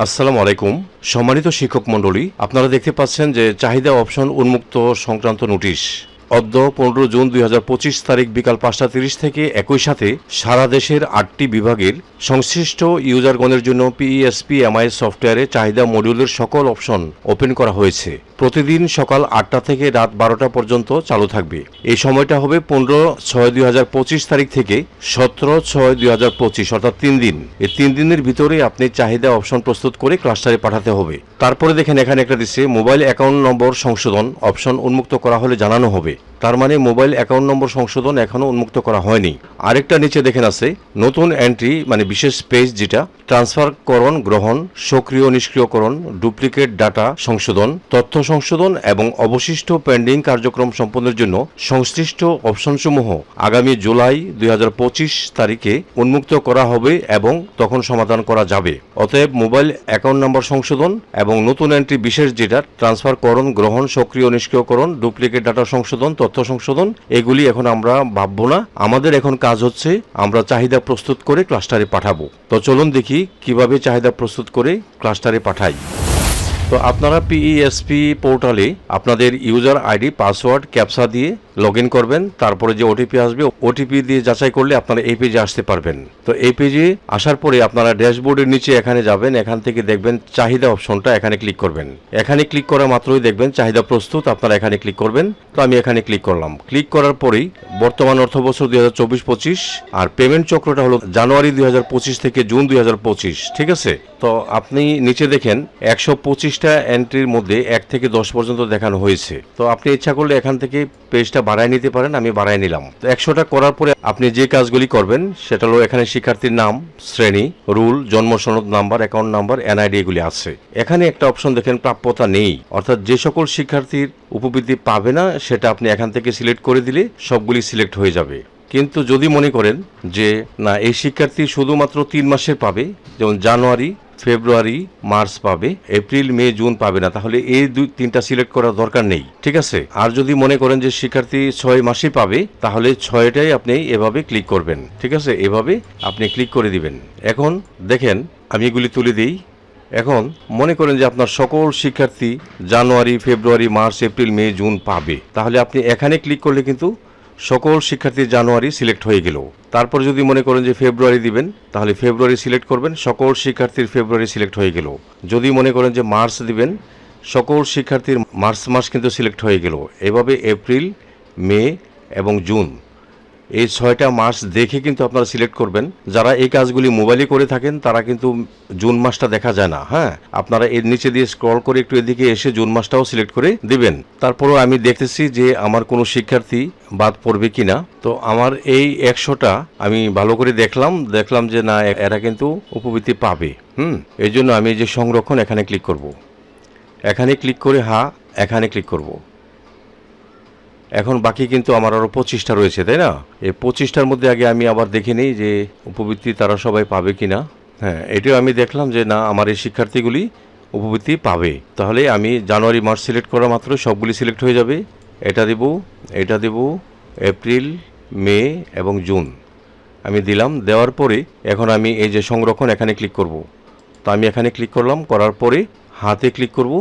আসসালামু আলাইকুম। সম্মানিত শিক্ষক মণ্ডলী, আপনারা দেখতে পাচ্ছেন যে চাহিদা অপশন উন্মুক্ত সংক্রান্ত নোটিশ। অদ্য পনেরো জুন দুই হাজার পঁচিশ তারিখ বিকাল পাঁচটা তিরিশ থেকে একই সাথে সারা দেশের আটটি বিভাগের সংশ্লিষ্ট ইউজারগণের জন্য পিএসপি এমআই সফটওয়্যারে চাহিদা মডিউলের সকল অপশন ওপেন করা হয়েছে। প্রতিদিন সকাল আটটা থেকে রাত বারোটা পর্যন্ত চালু থাকবে। এই সময়টা হবে পনেরো ছয় দুই হাজার পঁচিশ তারিখ থেকে সতেরো ছয় দুই হাজার পঁচিশ, অর্থাৎ তিন দিন। এই তিন দিনের ভিতরে আপনি চাহিদা অপশন প্রস্তুত করে ক্লাস্টারে পাঠাতে হবে। তারপরে দেখেন এখানে একটা দিচ্ছে মোবাইল অ্যাকাউন্ট নম্বর সংশোধন অপশন উন্মুক্ত করা হলে জানানো হবে। তার মানে মোবাইল অ্যাকাউন্ট নম্বর সংশোধন এখনও উন্মুক্ত করা হয়নি। আরেকটা নিচে দেখেন আছে, নতুন এন্ট্রি মানে বিশেষ পেজ যেটা ট্রান্সফারকরণ গ্রহণ, সক্রিয় নিষ্ক্রিয়করণ ডুপ্লিকেট ডাটা সংশোধন, তথ্য সংশোধন এবং অবশিষ্ট পেন্ডিং কার্যক্রম সম্পন্নের জন্য সংশ্লিষ্ট অপশনসমূহ আগামী জুলাই দুই হাজার পঁচিশ তারিখে উন্মুক্ত করা হবে এবং তখন সমাধান করা যাবে। অতএব মোবাইল অ্যাকাউন্ট নম্বর সংশোধন এবং নতুন এন্ট্রি বিশেষ যেটা ট্রান্সফারকরণ গ্রহণ, সক্রিয় নিষ্ক্রিয়করণ ডুপ্লিকেট ডাটা সংশোধন, তথ্য সংশোধন, এগুলি এখন আমরা ভাববো না। আমাদের এখন কাজ হচ্ছে আমরা চাহিদা প্রস্তুত করে ক্লাস্টারে পাঠাবো। তো চলুন দেখি কীভাবে চাহিদা প্রস্তুত করে ক্লাস্টারে পাঠাই। তো আপনারা পিইএসপি পোর্টালে আপনাদের ইউজার আইডি পাসওয়ার্ড ক্যাপসা দিয়ে লগ ইন করবেন, তারপরে যে ওটিপি আসবে ওটিপি দিয়ে যাচাই করলে আপনারা এই পেজে আসতে পারবেন। তো এই পেজে আসার পরে আপনারা ড্যাশবোর্ডের নিচে এখানে যাবেন, এখান থেকে দেখবেন চাহিদা অপশনটা এখানে ক্লিক করবেন। এখানে ক্লিক করা মাত্রই দেখবেন চাহিদা প্রস্তুত, আপনারা এখানে ক্লিক করবেন। তো আমি এখানে ক্লিক করলাম। ক্লিক করার পরেই বর্তমান অর্থ বছর দুই হাজার চব্বিশ পঁচিশ আর পেমেন্ট চক্রটা হলো জানুয়ারি দুই হাজার পঁচিশ থেকে জুন দুই হাজার পঁচিশ, ঠিক আছে? তো আপনি নিচে দেখেন একশো পঁচিশটা এন্ট্রির মধ্যে এক থেকে দশ পর্যন্ত দেখানো হয়েছে। তো আপনি ইচ্ছা করলে এখান থেকে পেজটা বাড়ায় নিতে পারেন, আমি বাড়ায় নিলাম। তো একশোটা করার পরে আপনি যে কাজগুলি করবেন, সেটা হলো এখানে শিক্ষার্থীর নাম, শ্রেণি, রুল, জন্ম সনদ নাম্বার, অ্যাকাউন্ট নাম্বার, এনআইডি এগুলি আছে। এখানে একটা অপশন দেখেন, প্রাপ্যতা নেই। অর্থাৎ যে সকল শিক্ষার্থীর উপবৃত্তি পাবে না, সেটা আপনি এখান থেকে সিলেক্ট করে দিলে সবগুলি সিলেক্ট হয়ে যাবে। কিন্তু যদি মনে করেন যে, না, এই শিক্ষার্থী শুধুমাত্র তিন মাসের পাবে, যেমন জানুয়ারি, ফেব্রুয়ারি, মার্চ পাবে, এপ্রিল, মে, জুন পাবে না, তাহলে এই দুই, তিনটা সিলেক্ট করার দরকার নেই, ঠিক আছে? আর যদি মনে করেন যে শিক্ষার্থী ছয় মাসে পাবে, তাহলে ছয়টাই আপনি এভাবে ক্লিক করবেন, ঠিক আছে? এভাবে আপনি ক্লিক করে দিবেন। এখন দেখেন, আমি এগুলি তুলে দিই। এখন মনে করেন যে আপনার সকল শিক্ষার্থী January, February, March, April, May, June পাবে, তাহলে আপনি এখানে ক্লিক করলে কিন্তু সকল শিক্ষার্থী জানুয়ারি সিলেক্ট হয়ে গেল। তারপর যদি মনে করেন যে ফেব্রুয়ারি দিবেন, তাহলে ফেব্রুয়ারি সিলেক্ট করবেন, সকল শিক্ষার্থীর ফেব্রুয়ারি সিলেক্ট হয়ে গেল। যদি মনে করেন যে মার্চ দিবেন, সকল শিক্ষার্থীর মার্চ মাস কিন্তু সিলেক্ট হয়ে গেল। এভাবে এপ্রিল, মে এবং জুন এই ছয়টা মাস দেখে কিন্তু আপনারা সিলেক্ট করবেন। যারা এই কাজগুলি মোবাইলে করে থাকেন, তারা কিন্তু জুন মাসটা দেখা যায় না হ্যাঁ? আপনারা এর নিচে দিয়ে স্ক্রল করে একটু এদিকে এসে জুন মাসটাও সিলেক্ট করে দিবেন। তারপরও আমি দেখতেছি যে আমার কোনো শিক্ষার্থী বাদ পড়বে কিনা। তো আমার এই একশোটা আমি ভালো করে দেখলাম দেখলাম যে না এরা কিন্তু উপবৃত্তি পাবে, হুম? এই জন্য আমি যে সংরক্ষণ এখানে ক্লিক করব। এখানে ক্লিক করে হা, এখানে ক্লিক করব। এখন বাকি কিন্তু আমার আরও পঁচিশটা রয়েছে, তাই না? এই পঁচিশটার মধ্যে আগে আমি আবার দেখে নিই যে উপবৃত্তি তারা সবাই পাবে কি না হ্যাঁ এটিও আমি দেখলাম যে না, আমার এই শিক্ষার্থীগুলি উপবৃত্তি পাবে। তাহলে আমি জানুয়ারি, মার্চ সিলেক্ট করা মাত্র, সবগুলি সিলেক্ট হয়ে যাবে। এটা দেব এটা দেব, এপ্রিল, মে এবং জুন। আমি দিলাম, দেওয়ার পরে এখন আমি এই যে সংরক্ষণ এখানে ক্লিক করব। তো আমি এখানে ক্লিক করলাম, করার পরে হাতে ক্লিক করব।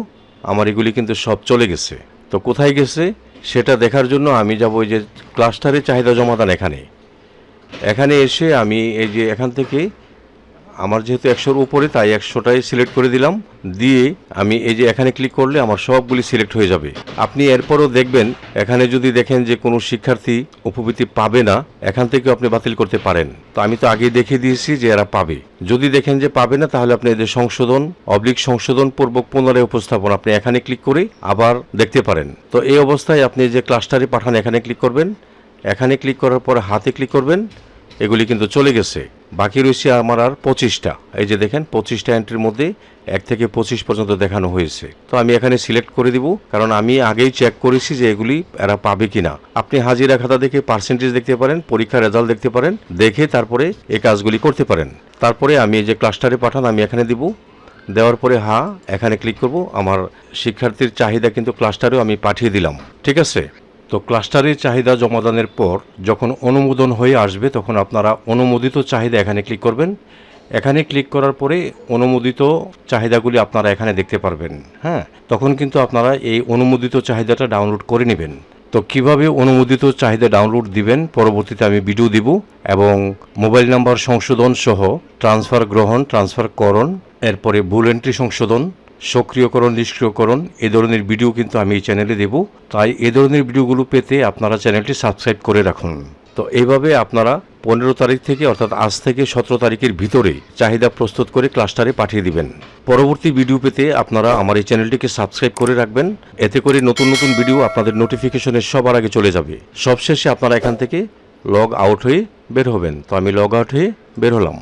আমার এগুলি কিন্তু সব চলে গেছে। তো কোথায় গেছে? সেটা দেখার জন্য আমি যাব ওই যে ক্লাস্টারের চাহিদা জমাদান এখানে। এখানে এসে আমি এই যে এখান থেকে আমার যেহেতু একশোর উপরে, তাই একশোটাই সিলেক্ট করে দিলাম। দিয়ে আমি এই যে এখানে ক্লিক করলে আমার সবগুলি সিলেক্ট হয়ে যাবে। আপনি এরপরও দেখবেন, এখানে যদি দেখেন যে কোনো শিক্ষার্থী উপবৃত্তি পাবে না, এখান থেকেও আপনি বাতিল করতে পারেন। তো আমি তো আগেই দেখে দিয়েছি যে এরা পাবে। যদি দেখেন যে পাবে না, তাহলে আপনি এদের সংশোধন অবলিক সংশোধন পূর্বক পুনরায় উপস্থাপন আপনি এখানে ক্লিক করে আবার দেখতে পারেন। তো এই অবস্থায় আপনি যে ক্লাস্টারে পাঠান, এখানে ক্লিক করবেন। এখানে ক্লিক করার পর হাতে ক্লিক করবেন। এগুলি কিন্তু চলে গেছে। বাকি রয়েছে আমার আর পঁচিশটা। এই যে দেখেন, পঁচিশটা এন্ট্রির মধ্যে এক থেকে পঁচিশ পর্যন্ত দেখানো হয়েছে। তো আমি এখানে সিলেক্ট করে দিব, কারণ আমি আগেই চেক করেছি যে এগুলি এরা পাবে কিনা। আপনি হাজিরা খাতা দেখে পার্সেন্টেজ দেখতে পারেন, পরীক্ষার রেজাল্ট দেখতে পারেন, দেখে তারপরে এই কাজগুলি করতে পারেন। তারপরে আমি এই যে ক্লাস্টারে পাঠান, আমি এখানে দিব। দেওয়ার পরে, হা, এখানে ক্লিক করব। আমার শিক্ষার্থীর চাহিদা কিন্তু ক্লাস্টারেও আমি পাঠিয়ে দিলাম। ঠিক আছে? তো ক্লাস্টারের চাহিদা জমাদানের পর যখন অনুমোদন হয়ে আসবে, তখন আপনারা অনুমোদিত চাহিদা এখানে ক্লিক করবেন। এখানে ক্লিক করার পরে অনুমোদিত চাহিদাগুলি আপনারা এখানে দেখতে পারবেন। হ্যাঁ তখন কিন্তু আপনারা এই অনুমোদিত চাহিদাটা ডাউনলোড করে নেবেন। তো কীভাবে অনুমোদিত চাহিদা ডাউনলোড দিবেন, পরবর্তীতে আমি ভিডিও দিব এবং মোবাইল নাম্বার সংশোধন সহ ট্রান্সফার গ্রহণ, ট্রান্সফার করণ, এরপরে ভুল এন্ট্রি সংশোধন সক্রিয়করণ, নিষ্ক্রিয়করণ, এ ধরনের ভিডিও কিন্তু আমি এই চ্যানেলে দেব। তাই এ ধরনের ভিডিওগুলো পেতে আপনারা চ্যানেলটি সাবস্ক্রাইব করে রাখুন। তো এইভাবে আপনারা পনেরো তারিখ থেকে অর্থাৎ আজ থেকে সতেরো তারিখের ভিতরে চাহিদা প্রস্তুত করে ক্লাস্টারে পাঠিয়ে দিবেন। পরবর্তী ভিডিও পেতে আপনারা আমার এই চ্যানেলটিকে সাবস্ক্রাইব করে রাখবেন। এতে করে নতুন নতুন ভিডিও আপনাদের নোটিফিকেশনের সবার আগে চলে যাবে। সবশেষে আপনারা এখান থেকে লগ আউট হয়ে বের হবেন। তো আমি লগ আউট হয়ে বের হলাম।